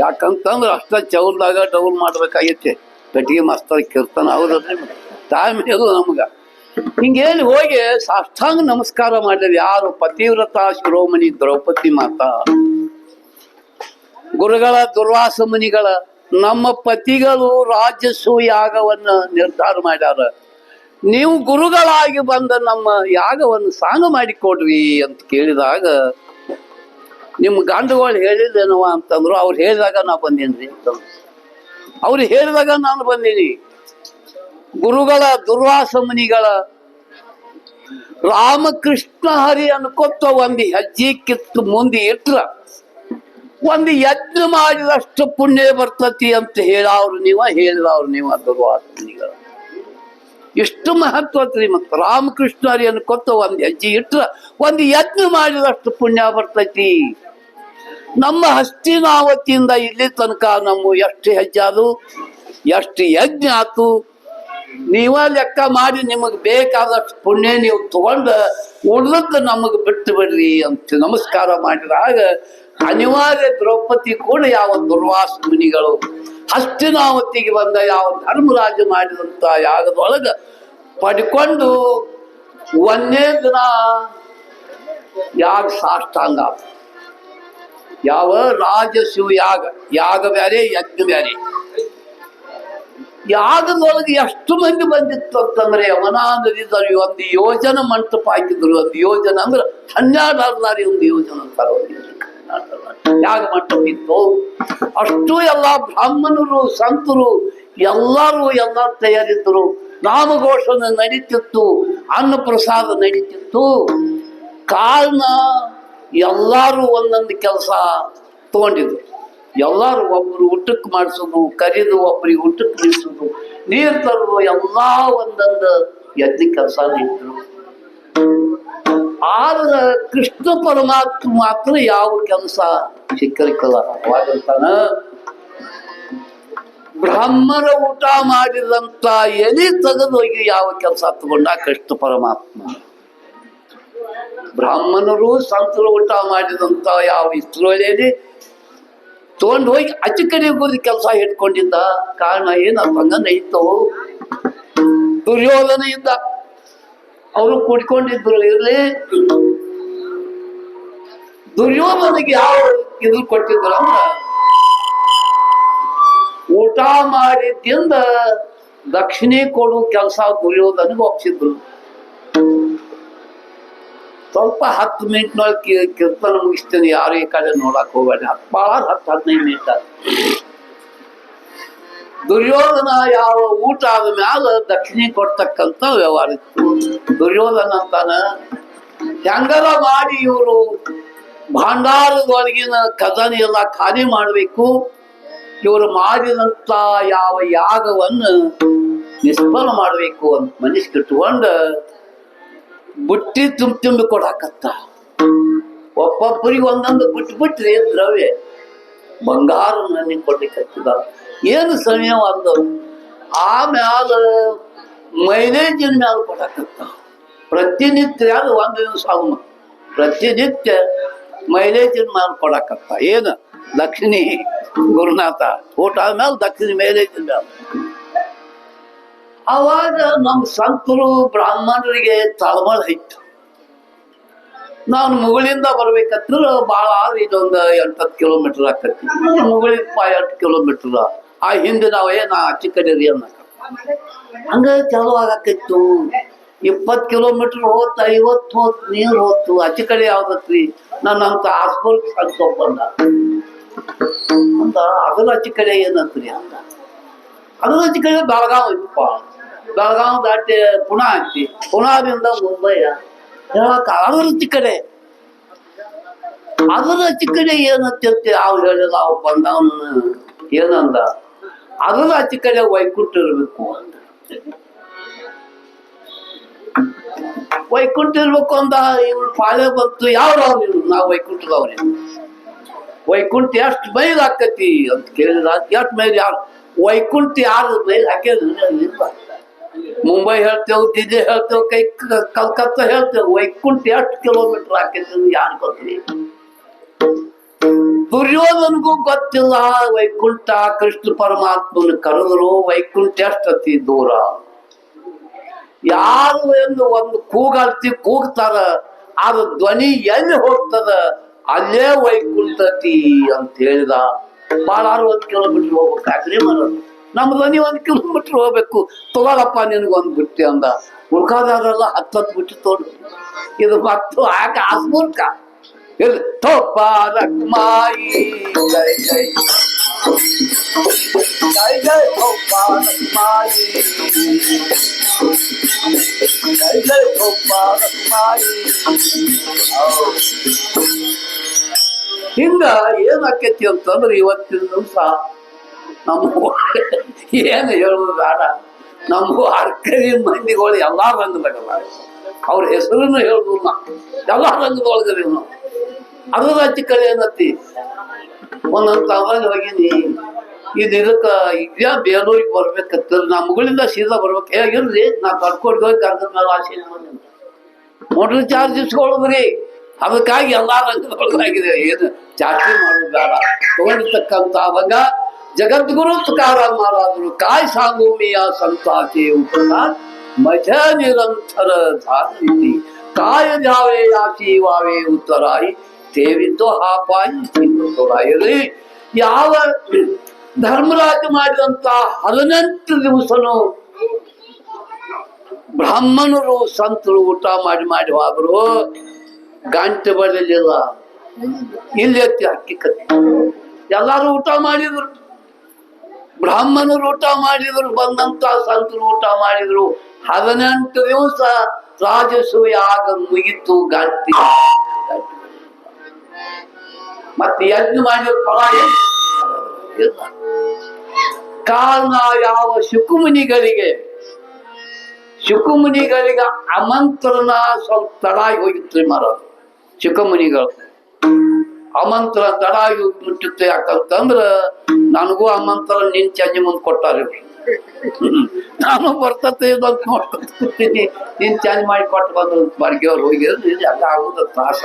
ಯಾಕಂತಂದ್ರೆ ಅಷ್ಟ ಚೌಲ್ದಾಗ ಡೌಲ್ ಮಾಡ್ಬೇಕಾಗೈತಿ ಕಟ್ಟಿಗೆ ಮಸ್ತಾಗಿ ಕೀರ್ತನ ಹೌದಲ್ರಿ ತಾಳ್ಮೆ ಅದು ನಮ್ಗೆ ಹಿಂಗೇಳಿ ಹೋಗಿ ಸಾಷ್ಟಾಂಗ ನಮಸ್ಕಾರ ಮಾಡಿದ್ರು ಯಾರು ಪತಿವ್ರತ ಶಿರೋಮಣಿ ದ್ರೌಪದಿ ಮಾತಾ? ಗುರುಗಳ ದುರ್ವಾಸ ಮುನಿಗಳ, ನಮ್ಮ ಪತಿಗಳು ರಾಜಸು ಯಾಗವನ್ನ ನಿರ್ಧಾರ ಮಾಡ್ಯಾರ. ನೀವು ಗುರುಗಳಾಗಿ ಬಂದ ನಮ್ಮ ಯಾಗವನ್ನು ಸಾಂಗ ಮಾಡಿಕೊಡ್ವಿ ಅಂತ ಕೇಳಿದಾಗ, ನಿಮ್ಮ ಗಂಡುಗಳು ಹೇಳಿದ್ದೇನವ ಅಂತಂದ್ರು, ಅವ್ರು ಹೇಳಿದಾಗ ನಾ ಬಂದೇನ್ರಿ ಅಂತ. ಅವ್ರು ಹೇಳಿದಾಗ ನಾನು ಬಂದೀನಿ. ಗುರುಗಳ ದುರ್ವಾಸ ಮುನಿಗಳ ರಾಮಕೃಷ್ಣ ಹರಿ ಅನ್ಕೊತ್ತ ಒಂದು ಹೆಜ್ಜೆ ಕಿತ್ತು ಮುಂದೆ ಇಟ್ರ ಒಂದು ಯಜ್ಞ ಮಾಡಿದಷ್ಟು ಪುಣ್ಯ ಬರ್ತತಿ ಅಂತ ಹೇಳವ್ರು ನೀವ, ಹೇಳಿದವ್ರು ನೀವ ದುರ್ವಾಸ ಮುನಿಗಳ. ಎಷ್ಟು ಮಹತ್ವತ್ರಿ ಮತ್ತು ರಾಮಕೃಷ್ಣ ಹರಿ ಅನ್ಕೊತ್ತ ಒಂದು ಹೆಜ್ಜೆ ಇಟ್ರ ಒಂದು ಯಜ್ಞ ಮಾಡಿದಷ್ಟು ಪುಣ್ಯ ಬರ್ತೈತಿ. ನಮ್ಮ ಹಸ್ತಿನಾವತಿಯಿಂದ ಇಲ್ಲಿ ತನಕ ನಮ್ಮ ಎಷ್ಟು ಹೆಜ್ಜೆ ಅದು ಎಷ್ಟು ಯಜ್ಞ ಆತು? ನೀವ ಲೆಕ್ಕ ಮಾಡಿ ನಿಮಗೆ ಬೇಕಾದಷ್ಟು ಪುಣ್ಯ ನೀವು ತಗೊಂಡು ಉಳಿದದ್ದು ನಮಗೆ ಬಿಟ್ಟು ಬಿಡ್ರಿ ಅಂತ ನಮಸ್ಕಾರ ಮಾಡಿದಾಗ ಅನಿವಾರ್ಯ ದ್ರೌಪದಿ ಕೂಡ ಯಾವ ದುರ್ವಾಸ ಮುನಿಗಳು ಹಸ್ತಿನಾವತಿಗೆ ಬಂದ ಯಾವ ಧರ್ಮರಾಜ ಮಾಡಿದಂತ ಯಾಗದೊಳಗ ಪಡ್ಕೊಂಡು ಒಂದೇ ದಿನ ಯಾಗ ಸಾಷ್ಟಾಂಗ. ಯಾವ ರಾಜಸು ಯಾಗ ಯಾಗ ಬ್ಯಾರೆ, ಯಜ್ಞ ಬ್ಯಾರೆ ಯಾಗದೊಳಗೆ ಎಷ್ಟು ಮಂದಿ ಬಂದಿತ್ತು ಅಂತಂದ್ರೆ ನದಿ ನದಿದಲ್ಲಿ ಒಂದು ಯೋಜನ ಮಂಟಪ ಹಾಕಿದ್ರು. ಒಂದು ಯೋಜನ ಅಂದ್ರೆ ಹನ್ನೆರಡು ಒಂದು ಯೋಜನೆ ಅಂತಾರೆ ಯಾಗ ಮಂಟಪ ಇತ್ತು? ಅಷ್ಟು ಎಲ್ಲ ಬ್ರಾಹ್ಮಣರು, ಸಂತರು, ಎಲ್ಲರೂ ಎಲ್ಲ ತಯಾರಿದ್ರು. ನಾಮಘೋಷಣೆ ನಡೀತಿತ್ತು ಅನ್ನ ಪ್ರಸಾದ ನಡೀತಿತ್ತು. ಕಾರಣ ಎಲ್ಲರೂ ಒಂದೊಂದು ಕೆಲಸ ತಗೊಂಡಿದ್ರು. ಎಲ್ಲಾರು ಒಬ್ರು ಊಟಕ್ಕೆ ಮಾಡಿಸೋದು, ಕರಿದು ಒಬ್ರಿಗೆ ಊಟಕ್ಕೆ ನಿಲ್ಲಿಸೋದು ನೀರು ತರೋದು ಎಲ್ಲ ಒಂದೊಂದು ಯಜ್ಞ ಕೆಲಸ ನಿಂತರು ಆದ್ರೆ ಕೃಷ್ಣ ಪರಮಾತ್ಮ ಮಾತ್ರ ಯಾವ ಕೆಲಸ ಸಿಕ್ಕಲಿಕ್ಕಲ್ಲ. ಅವಾಗಂತಾನ ಬ್ರಾಹ್ಮಣ ಊಟ ಮಾಡಿದಂತ ಎಲಿ ತೆಗೆದೋಗಿ ಯಾವ ಕೆಲಸ ತಗೊಂಡ ಕೃಷ್ಣ ಪರಮಾತ್ಮ. ಬ್ರಾಹ್ಮಣರು ಸಂತರು ಊಟ ಮಾಡಿದಂತ ಯಾವ ಇಸ್ರೋಲೇನೆ ತಗೊಂಡು ಹೋಗಿ ಅಚ್ಚ ಕಡೆ ಹೋಗಿ ಕೆಲಸ ಇಟ್ಕೊಂಡಿದ್ದ ಕಾರಣ ಏನಂತಂಗ ಇತ್ತು. ದುರ್ಯೋಧನ ಇದ್ದ ಅವರು ಕುಡ್ಕೊಂಡಿದ್ರು ಇರಲಿ. ದುರ್ಯೋಧನಿಗೆ ಯಾವ ಇದು ಕೊಟ್ಟಿದ್ರು ಅಂದ್ರ ಊಟ ಮಾಡಿದ್ದಿಂದ ದಕ್ಷಿಣೆ ಕೊಡು ಕೆಲಸ ದುರ್ಯೋಧನಿಗೆ ಒಪ್ಸಿದ್ರು. ಸ್ವಲ್ಪ ಹತ್ತು ಮಿನಿಟ್ನೊಳಗೆ ಕೀರ್ತನ ಮುಗಿಸ್ತೇನೆ. ಯಾರು ಈ ಕಡೆ ನೋಡಕ್ ಹೋಗಬೇಡ. ಭಾಳ ಹತ್ತು ಹದಿನೈದು ಮಿನಿಟ್ ದುರ್ಯೋಧನ ಯಾವ ಊಟ ಆದ ಮ್ಯಾಲ ದಕ್ಷಿಣೆ ಕೊಡ್ತಕ್ಕಂತ ವ್ಯವಹಾರ ಇತ್ತು. ದುರ್ಯೋಧನ ಅಂತಾನ, ಹೆಂಗರ ಮಾಡಿ ಇವರು? ಭಾಂಡಾರದೊಳಗಿನ ಖಜಾನೆ ಎಲ್ಲ ಖಾಲಿ ಮಾಡಬೇಕು. ಇವರು ಮಾಡಿದಂತ ಯಾವ ಯಾಗವನ್ನು ನಿಷ್ಫಲ ಮಾಡಬೇಕು ಅಂತ ಮನಸ್ಸು ಕಟ್ಕೊಂಡು ಬುಟ್ಟಿ ತುಂಬ ತುಂಬಿ ಕೊಡಾಕತ್ತ. ಒಬ್ಬೊಬ್ಬರಿಗೆ ಒಂದೊಂದು ಬಿಟ್ಟು ಬಿಟ್ರಿ ದ್ರವ್ಯ ಬಂಗಾರ ನನಗೆ ಕೊಡ್ಲಿಕ್ಕೆ ಏನು ಸಮಯ ಅಂದವು ಆಮ್ಯಾಲ ಮೈಲೇಜಿನ ಮ್ಯಾಲ ಕೊಡಾಕತ್ತ. ಪ್ರತಿನಿತ್ಯ ಅದು ಒಂದು ದಿವಸ ಅವನು. ಪ್ರತಿನಿತ್ಯ ಮೈಲೇಜಿನ ಮ್ಯಾಲ ಕೊಡಾಕತ್ತ. ಏನು? ದಕ್ಷಿಣಿ ಗುರುನಾಥ. ಊಟ ಆದ್ಮೇಲೆ ದಕ್ಷಿಣ ಮೈಲೇಜಿನ ಮ್ಯಾಲ. ಅವಾಗ ನಮ್ಮ ಸಂತರು ಬ್ರಾಹ್ಮಣರಿಗೆ ತಳಮಳ ಇತ್ತು. ನಾನು ಮುಗಳಿಂದ ಬರ್ಬೇಕಂದ್ರೆ ಭಾಳ ಇದೊಂದು ಎಂಟತ್ತು ಕಿಲೋಮೀಟರ್ ಆಕತಿ. ಮುಗಳಿಂದ ಎಂಟು ಕಿಲೋಮೀಟರ್. ಆ ಹಿಂದೆ ನಾವು ಏನ ಆಚೆ ಕಡೆ ರೀ ಅನ್ನಕ ಹಂಗ ಆಗಾಕೈತು. ಇಪ್ಪತ್ತು ಕಿಲೋಮೀಟರ್ ಹೋತ್ ಐವತ್ತು ಹೋತ್, ನೀರು ಹೋತು ಆಚೆ ಕಡೆ ಯಾವ್ದತ್ರಿ? ನಾನು ಅಂತ ಹಾಸ್ಪೋರ್ಟ್ ಅಂತ ಅದರ ಆಚೆ ಕಡೆ ಏನಂತ್ರಿ ಅಂದ. ಅದರ ಆಚೆ ಕಡೆ ಬೆಳಗಾವ್ ಐತಪ್ಪ ಬೆಳಗಾವ್ ದಾಟಿ ಪುಣೆ ಐತಿ ಪುಣಾದಿಂದ ಮುಂಬೈ ಹೇಳಕ್ಕ ಅದರ ಆಚೆ ಕಡೆ ಅದರ ಚಿಕ್ಕಡೆ ಏನಂತೆ ಅವ್ರು ಹೇಳಿದ ಅವ್ ಬಂದವನ ಏನಂದ ಅದರ ಚಿಕ್ಕಡೆ ಕಡೆ ವೈಕುಂಠ ಇರ್ಬೇಕು ಅಂತ ವೈಕುಂಠ ಇರ್ಬೇಕು ಅಂದ ಇವ್ರು ಪಾಳೆ ಬಂತು ಯಾವ್ರವ್ರು ಇವ್ರು ನಾವು ವೈಕುಂಠದವ್ರಿ ವೈಕುಂಠ ಎಷ್ಟು ಮೈಲ್ ಹಾಕತಿ ಅಂತ ಕೇಳಿದ ಎಷ್ಟು ಮೈಲ್ ಯಾರು ವೈಕುಂಠ ಯಾರು ಮೈಲ್ ಹಾಕಿಲ್ಲ ಮುಂಬೈ ಹೇಳ್ತೇವೆ, ದಿಲ್ಲಿ ಹೇಳ್ತೇವೆ, ಕೈ ಕಲ್ಕತ್ತಾ ಹೇಳ್ತೇವೆ, ವೈಕುಂಠ ಎಷ್ಟು ಕಿಲೋಮೀಟರ್ ಅಂತ ಯಾರು ಗೊತ್ತಿಲ್ಲ. ದುರ್ಯೋಧನಗೂ ಗೊತ್ತಿಲ್ಲ, ವೈಕುಂಠ ಕೃಷ್ಣ ಪರಮಾತ್ಮನ ಕರೆದ್ರು ವೈಕುಂಠ ಎಷ್ಟತಿ ದೂರ. ಯಾರು ಎಂದು ಒಂದು ಕೂಗಲ್ತಿ ಕೂಗ್ತಾರ ಆದ್ರ ಧ್ವನಿ ಎಲ್ಲಿ ಹೋಗ್ತದ, ಅಲ್ಲೇ ವೈಕುಂಠತಿ ಅಂತ ಹೇಳಿದ. ಬಾಳ ಅರವತ್ತು ಕಿಲೋಮೀಟರ್ ಹೋಗ್ಬೇಕಾಗ್ರಿ ನಮ್ಮ ಧ್ವನಿ ಒಂದು ಕಿಲೋಮೀಟರ್ ಹೋಗ್ಬೇಕು. ತಗೊಳಪ್ಪ ನಿನಗೊಂದು ಬಿಟ್ಟಿ ಅಂದ. ಉಳ್ಕಾದಾರೆಲ್ಲ ಹತ್ತತ್ತು ಬಿಟ್ಟು ತೋಡು ಇದು ಮತ್ತು ಆಗ ಆಸ್ಮೂರ್ಖ ಇಲ್ಲಿ ತೋಪ ಮಾಯಿ. ಜೈ ಜೈ. ಜೈ ಜೈ. ತೋಪ ಮಾಯಿ. ಜೈ ಜೈ. ತೋಪ ರಕ್ಮಾಯಿ ಹಿಂಗ ಏನಾಕೈತಿ ಅಂತಂದ್ರೆ ಇವತ್ತಿನ ದಿವಸ ನಮ್ಮ ಏನು ಹೇಳೋದು ಬೇಡ. ನಮ್ಮ ಅರ್ಕರಿ ಮಂದಿಗಳು ಎಲ್ಲ ರಂಗದಾಗಲ್ಲ ಅವ್ರ ಹೆಸರನ್ನು ಹೇಳುದು ಎಲ್ಲ ರಂಗದೊಳಗರಿ ನಾವು ಅದ್ರ ಆಚೆ ಕಡೆ ಏನತ್ತಿ ಒಂದೊಂದು ತಾವಾಗ ಹೋಗಿನಿ. ಇದು ಇದಕ್ಕ ಈಗ ಬೇಲೂರಿಗೆ ಬರ್ಬೇಕಂತ. ನಾ ಮಗಳಿಂದ ಸೀದಾ ಬರ್ಬೇಕು. ಹೇಗಿರ್ರಿ ನಾ ಕರ್ಕೊಂಡು ಹೋಗಿ ಕರ್ದ ಮೇಲೆ ಆಸೆ ಮೋಟ್ರ್ ಚಾರ್ಜ್ ಇಸ್ಕೊಳ್ಳೋದ್ರಿ ಅದಕ್ಕಾಗಿ ಎಲ್ಲ ರಂಗದೊಳಗಾಗಿದೆ. ಏನು ಜಾಸ್ತಿ ಮಾಡೋದು ಬೇಡ. ತಗೊಂಡಿರ್ತಕ್ಕಂಥ ಅವಾಗ ಜಗದ್ಗುರು ತುಕಾರಾಮ್ ಮಹಾರಾಜರು ಕಾಯ್ ಸಾಂಗೋಮಿಯ ಸಂತಾತಿ ಉಪಕಾರ ಮಜ ನಿರಂತರ ಧಾರಣಿ ಕಾಯ ಜಾವೆ ಯಾಸಿ ವಾವೆ ಉತ್ತರಾಯಿ ತೇವಿದ್ದು ಹಾಪಾಯಿ ತಿನ್ನುತ್ತರಾಯಿರಿ ಯಾವ ಧರ್ಮರಾಜ ಮಾಡಿದಂತ ಹದಿನೆಂಟು ದಿವಸನು ಬ್ರಾಹ್ಮಣರು ಸಂತರು ಊಟ ಮಾಡಿ ಮಾಡಿ ಹೋದ್ರು ಗಂಟೆ ಬರಲಿಲ್ಲ ಇಲ್ಲಿ ಎತ್ತಿ ಅಕ್ಕಿ ಕತ್ತಿ ಎಲ್ಲಾರು ಊಟ ಮಾಡಿದ್ರು ಬ್ರಾಹ್ಮಣರು ಊಟ ಮಾಡಿದ್ರು, ಬಂದಂತ ಸಂತರು ಊಟ ಮಾಡಿದ್ರು. ಹದಿನೆಂಟು ದಿವಸ ರಾಜಸು ಯಾಗ ಮುಗಿತು ಗಂಟಿ ಮತ್ತೆ ಯಜ್ಞ ಮಾಡಿದ ಫಲ? ಕಾರಣ ಯಾವ ಶುಕುಮುನಿಗಳಿಗೆ? ಶುಕುಮುನಿಗಳಿಗೆ ಆಮಂತ್ರಣ ಸ್ವಲ್ಪ ತಡಾಗಿ ಹೋಗಿತ್ತು ಮಾರ ಶುಕಮುನಿಗಳು. ಆಮಂತ್ರಣ ತಡಾಗಿ ಹೋಗಿ ಮುಟ್ಟುತ್ತೆ ಯಾಕಂತಂದ್ರ ನನಗೂ ಆಮಂತ್ರ ನಿನ್ ಚಂಜಿ ಮುಂದೆ ಕೊಟ್ಟಾರ. ನಾನು ಬರ್ತತೆ ಅಂತ ನೋಡ್ಕೊತೀನಿ. ನಿನ್ ಚೇಂಜ್ ಮಾಡಿ ಕೊಟ್ಟು ಬಂದ್ರು ಬಾಡಿಗೆ ಅವ್ರು ಹೋಗಿದ್ರು. ಎಲ್ಲ ಆಗುದ, ತ್ರಾಸ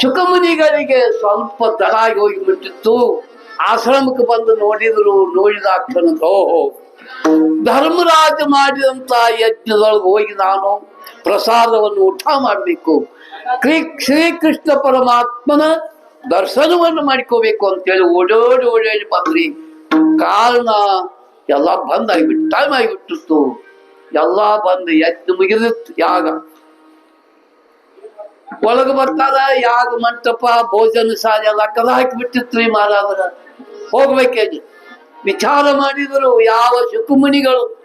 ಶುಕಮುನಿಗಳಿಗೆ ಸ್ವಲ್ಪ ತಡಾಗಿ ಹೋಗಿ ಬಿಟ್ಟಿತ್ತು ಆಶ್ರಮಕ್ಕೆ ಬಂದು ನೋಡಿದ್ರು ನೋಡಿದ ಅಕ್ಷಣ ಓಹೋ. ಧರ್ಮರಾಜ ಮಾಡಿದಂತ ಯಜ್ಞದೊಳಗೆ ಹೋಗಿ ನಾನು ಪ್ರಸಾದವನ್ನು ಊಟ ಮಾಡಬೇಕು. ಶ್ರೀ, ಶ್ರೀಕೃಷ್ಣ ಪರಮಾತ್ಮನ ದರ್ಶನವನ್ನು ಮಾಡ್ಕೋಬೇಕು ಅಂತೇಳಿ ಓಡೋಡಿ ಓಡೋಡಿ ಬಂದ್ರಿ. ಕಾರಣ ಎಲ್ಲ ಬಂದ್ ಆಗಿಬಿಟ್ಟು ಟೈಮ್ ಆಗಿಬಿಟ್ಟಿತ್ತು. ಎಲ್ಲ ಬಂದು ಯಜ್ಞ ಮುಗಿದಿತ್ತು ಯಾಗ. ಒಳಗೆ ಬರ್ತಾರ, ಯಾಗ ಮಂಟಪ, ಭೋಜನ ಶಾಲೆ ಎಲ್ಲ ಕದ ಹಾಕಿಬಿಟ್ಟಿತ್ರಿ ಮಹಾರಾಜರ. ಹೋಗ್ಬೇಕೇನು? ವಿಚಾರ ಮಾಡಿದರು, ಯಾವ ಶುಕುಮುನಿಗಳು?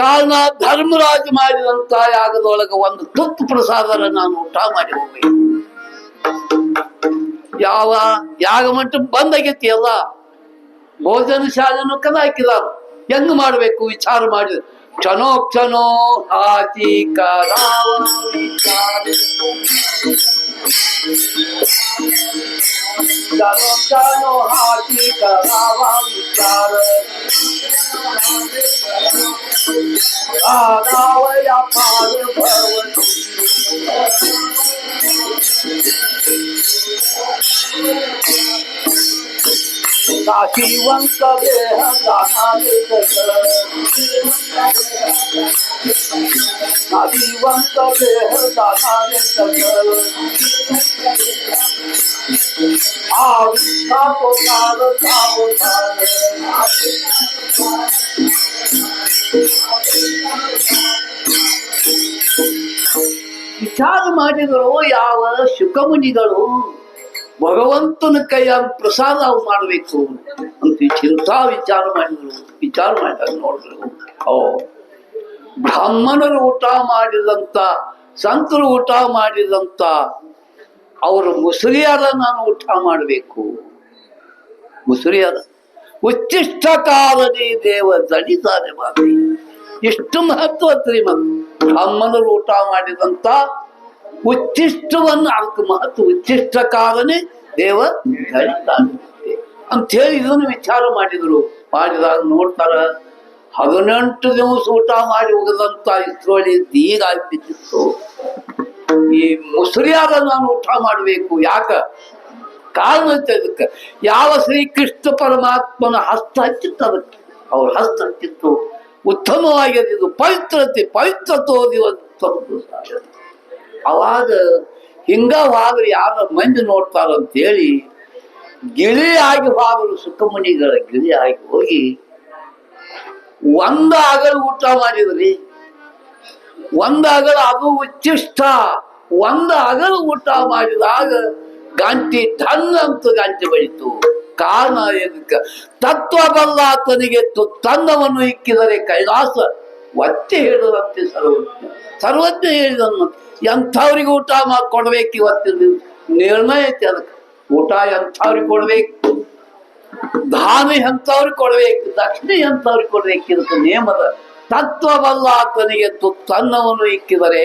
ಕಾರಣ ಧರ್ಮರಾಜ್ ಮಾಡಿದಂತ ಯಾಗದೊಳಗ ಒಂದು ತುತ್ತು ಪ್ರಸಾದರ ನಾನು ಊಟ ಮಾಡಿ ಹೋಗ್ಬೇಕು. ಯಾವ ಯಾಗ ಮಟ್ಟ ಬಂದಾಗೈತಿ ಎಲ್ಲ ಭೋಜನ ಶಾಲೆನೂ ಕದ ಹಾಕಿದಾರ. ಹೆಂಗ್ ಮಾಡ್ಬೇಕು? ವಿಚಾರ ಮಾಡಿದ್ರು ಕ್ಷಣೋ ಕ್ಷಣೋ ಹಾತಿ ಕರಾವ ವಿಚಾರ ಕ್ಷಣೋ ಕ್ಷಣೋ ಹಾಚಿ ಕರಾವ ವಿಚಾರ ಆಗಾವಯ ಪಾದ ಭವತಿ ನಾಶೀವಂತ ದೇಹ ನಾಶೀವಂತ ದೇಹ ಆವಿಷ್ಕಾರ ಸಾವಧಾನ ವಿಚಾರ ಮಾಡಿದರು ಯಾವ ಶುಕಮುನಿಗಳು ಭಗವಂತನ ಕೈಯ ಪ್ರಸಾದ ಅವು ಮಾಡಬೇಕು ಅಂತ ಚಿಂತಾ ವಿಚಾರ ಮಾಡಿದ್ರು. ವಿಚಾರ ಮಾಡಿದಾಗ ನೋಡಿದ್ರು, ಓ, ಬ್ರಾಹ್ಮಣರು ಊಟ ಮಾಡಿದಂತ, ಸಂತರು ಊಟ ಮಾಡಿದಂತ ಅವರು ಮುಸುರಿಯಾದ ನಾನು ಊಟ ಮಾಡಬೇಕು. ಮುಸುರಿಯಾದ. ಉಚ್ಚಿಷ್ಟ ಕಾಲನಿ ದೇವ ದಣಿತಾರೆ ಮಾಡಿ ಎಷ್ಟು ಮಹತ್ವ ಶ್ರೀಮಂತ ಬ್ರಾಹ್ಮಣರು ಊಟ ಮಾಡಿದಂತ ಉಚ್ಚಿಷ್ಟವನ್ನು ಅದಕ್ಕೆ ಮಹತ್ವ ಉಚ್ಚಿಷ್ಟ ಕಾಲನೇ ದೇವ ದಣಿತಾನೆ ಅಂತ ಹೇಳಿ ಇದನ್ನು ವಿಚಾರ ಮಾಡಿದರು. ಮಾಡಿದಾಗ ನೋಡ್ತಾರ, ಹದಿನೆಂಟು ದಿವಸ ಊಟ ಮಾಡಿ ಹೋಗದಂತ ಇಸ್ರೋಳಿ ಈಗ ಈ ಮುಸುರಿಯಾದ ನಾನು ಊಟ ಮಾಡಬೇಕು. ಯಾಕ? ಕಾರಣ ಅಂತ ಇದಕ್ಕೆ ಯಾವ ಶ್ರೀಕೃಷ್ಣ ಪರಮಾತ್ಮನ ಹಸ್ತ ಹಚ್ಚಿತ್ತು ಅದಕ್ಕೆ. ಅವ್ರ ಹಸ್ತ ಹಚ್ಚಿತ್ತು. ಉತ್ತಮವಾಗಿದೆ ಇದು ಪವಿತ್ರತೆ, ಪವಿತ್ರ ತೋದಿವಂತ ಅವಾಗ ಹಿಂಗವಾದ್ರೆ ಯಾರ ಮಂದಿ ನೋಡ್ತಾರಂತೇಳಿ ಗಿಳಿಯಾಗಿ ಹೋದರು ಗಿಳಿ ಗಿಳಿಯಾಗಿ ಹೋಗಿ ಒಂದು ಆಗಲು ಊಟ ಮಾಡಿದ್ರಿ. ಒಂದ ಅಗಲ ಅದು ಉಚ್ಚಿಷ್ಟ ಒಂದ ಅಗಲ ಊಟ ಮಾಡಿದಾಗ ಗಂಟಿ ತನ್ನ ಅಂತ ಗಾಂಟಿ ಬೆಳೀತು ಕಾರಣ ಏನಕ್ಕೆ? ತತ್ವ ಬಲ್ಲಾತನಿಗೆ ತು- ತನ್ನವನ್ನು ಇಕ್ಕಿದರೆ ಕೈಲಾಸ ಒತ್ತಿ ಹೇಳಿದಂತೆ ಸರ್ವಜ್ಞ. ಸರ್ವಜ್ಞ ಹೇಳಿದನ್ನು ಎಂಥವ್ರಿಗೆ ಊಟ ಕೊಡ್ಬೇಕು ಇವತ್ತಿನ ನಿರ್ಣಯ ಐತಿ ಅದಕ್ಕೆ. ಊಟ ಎಂಥವ್ರಿಗೆ ಕೊಡ್ಬೇಕು? ದಾನ ಎಂಥವ್ರಿಗೆ ಕೊಡ್ಬೇಕು? ದಕ್ಷಿಣೆ ಎಂಥವ್ರಿಗೆ ಕೊಡ್ಬೇಕು? ಇದಕ್ಕೆ ನೇಮದ ತತ್ವವಲ್ಲ ಆತನಿಗೆ ತು- ತನ್ನವನ್ನು ಇಕ್ಕಿದರೆ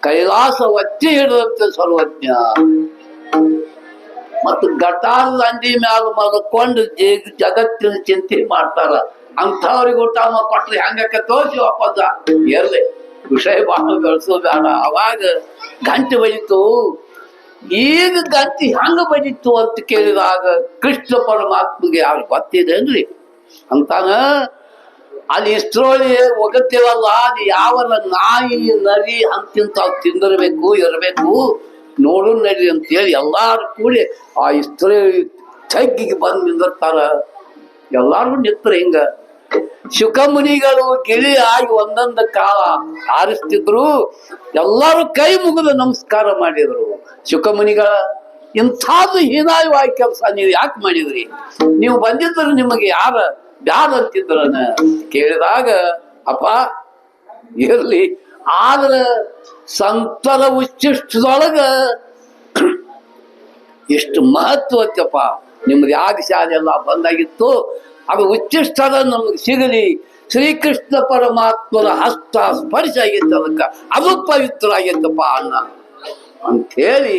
ಕೈಲಾಸ ಒತ್ತಿ ಹಿಡಿದಂತೆ ಸರ್ವಜ್ಞ. ಮತ್ತು ಗಟಾರ ದಂಡಿ ಮ್ಯಾಲ ಮಲ್ಕೊಂಡು ಜಗ್, ಜಗತ್ತಿನ ಚಿಂತೆ ಮಾಡ್ತಾರ. ಅಂಥವ್ರಿಗೆ ಊಟ ಕೊಟ್ರೆ ಹೆಂಗಕ್ಕೆ ತೋರಿಸಿ ವಾಪಸ್ ಎಲ್ಲಿ ವಿಷಯ ಬಹಳ ಬೆಳೆಸೋ ಬೇಡ. ಅವಾಗ ಗಂಟೆ ಬಜಿತು ಈಗ ಗಂಟಿ ಹೆಂಗ ಬಡಿತು ಅಂತ ಕೇಳಿದಾಗ ಕೃಷ್ಣ ಪರಮಾತ್ಮಗೆ ಯಾರು ಗೊತ್ತಿದೇನ್ರಿ ಅಂತಾನ ಅಲ್ಲಿ ಇಸ್ರೋಳಿ ಒಗತ್ತಿರಲ್ಲ ಅಲ್ಲಿ ಯಾವ ನಾಯಿ, ನರಿ ಅಂತಿಂತ ತಿಂದಿರಬೇಕು, ಇರಬೇಕು. ನೋಡು ನಡಿ ಅಂತೇಳಿ ಎಲ್ಲಾರು ಕೂಡಿ ಆ ಇಸ್ತ್ರೀ ತಗ್ಗಿಗೆ ಬಂದು ನಿಂದಿರ್ತಾರ. ಎಲ್ಲಾರು ನಿಂತ್ರ ಹಿಂಗ. ಶುಕಮುನಿಗಳು ಗಿಳಿ ಆಗಿ ಒಂದೊಂದು ಕಾಲ ಆರಿಸ್ತಿದ್ರು ಎಲ್ಲಾರು ಕೈ ಮುಗಿದು ನಮಸ್ಕಾರ ಮಾಡಿದ್ರು. ಶುಕಮುನಿಗಳ ಇಂಥದ್ದು ಹೀನಾಯವಾಗಿ ಕೆಲಸ ನೀವು ಯಾಕೆ ಮಾಡಿದ್ರಿ? ನೀವು ಬಂದಿದ್ರು ನಿಮಗೆ ಯಾರ ಬ್ಯಾಡ ಅಂತಿದ್ರನ ಕೇಳಿದಾಗ, ಅಪ್ಪ, ಇರ್ಲಿ. ಆದ್ರ ಸಂತರ ಉಚ್ಚಿಷ್ಟದೊಳಗ ಎಷ್ಟು ಮಹತ್ವ ಐತಪ್ಪ ನಿಮ್ದು ಯಾಗ ಶಾಲೆ ಎಲ್ಲ ಬಂದಾಗಿತ್ತು, ಅದು ಉಚ್ಚಿಷ್ಟದ ನಮ್ಗೆ ಸಿಗಲಿ. ಶ್ರೀಕೃಷ್ಣ ಪರಮಾತ್ಮನ ಹಸ್ತ ಸ್ಪರ್ಶ ಆಗೈತೆ ಅದಕ್ಕೆ ಅದು ಪವಿತ್ರ ಆಗೈತಪ್ಪ ಅಣ್ಣ ಅಂಥೇಳಿ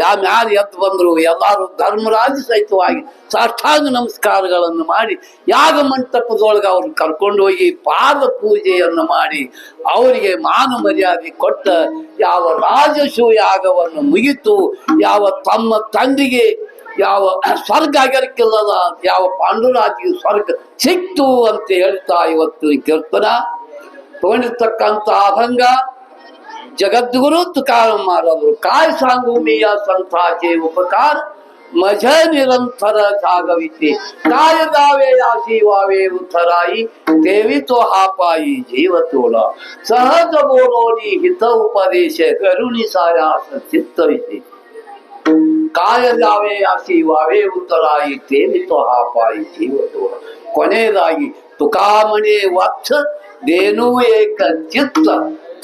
ಯಾವ ಯಾರು ಎದ್ದು ಬಂದರು, ಎಲ್ಲಾರು ಧರ್ಮರಾಜ ಸಹಿತವಾಗಿ ಸಾಷ್ಟಾಂಗ ನಮಸ್ಕಾರಗಳನ್ನು ಮಾಡಿ ಯಾಗ ಮಂಟಪದೊಳಗೆ ಅವ್ರನ್ನ ಕರ್ಕೊಂಡು ಹೋಗಿ ಪಾದ ಪೂಜೆಯನ್ನು ಮಾಡಿ ಅವರಿಗೆ ಮಾನ ಮರ್ಯಾದೆ ಕೊಟ್ಟ ಯಾವ ರಾಜಸು ಯಾಗವನ್ನು ಮುಗಿತು, ಯಾವ ತಮ್ಮ ತಂದೆಗೆ ಯಾವ ಸ್ವರ್ಗ ಆಗಿರಕ್ಕಿಲ್ಲದ ಯಾವ ಪಾಂಡುರಾಜಿಗೆ ಸ್ವರ್ಗ ಸಿಕ್ತು ಅಂತ ಹೇಳ್ತಾ ಇವತ್ತು ಕೀರ್ತನ. ತಗೊಂಡಿರ್ತಕ್ಕಂಥ ಅಭಂಗ जगद्गुरु तुकार मारव काय सांगू मी या संथाचे उपकार? मज निरंतर जागविते। काय गावे यासी वावे उथराई देवी तो हा पायी जीव तोला। सहज बोलोनी हित उपदेश करुणी साया चित्त काय जावे अशी वावे उतराई ते मी तो हा पायी जीव तोला। कोणे जाई तुका म्हणे वाच ದೇನು ಏಕ ಚಿತ್ತ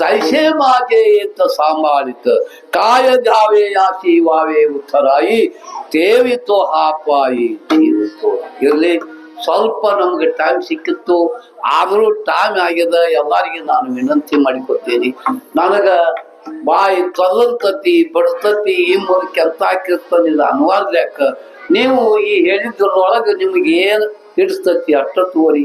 ತೈಸೆ ಮಾಗೆ ಏತ ಸಾಂಬಾಳಿತ ಕಾಯ ಜಾವೆ ಯಾಸಿ ವಾವೆ ಉತ್ತರಾಯಿ ತೇವಿತು ಹಾಪಾಯಿ ಇರಲಿ, ಸ್ವಲ್ಪ ನಮ್ಗೆ ಟೈಮ್ ಸಿಕ್ಕಿತ್ತು, ಆದರೂ ಟೈಮ್ ಆಗ್ಯದ ಎಲ್ಲರಿಗೂ ನಾನು ವಿನಂತಿ ಮಾಡಿಕೊಡ್ತೇನೆ. ನನಗೆ ಬಾಯಿ ತೊದಲ್ತತಿ ಬಡತತಿ, ಈ ಮೂಲಕ ಕೆಲ್ಸ ಹಾಕಿರ್ತದಿಲ್ಲ ಅನಿವಾರ್ಯಕ್ಕ ನೀವು ಈ ಹೇಳಿದ್ರೊಳಗೆ ನಿಮಗೆ ಏನು ಹಿಡಿಸ್ತತಿ ಅಷ್ಟೊತ್ತುವರಿ?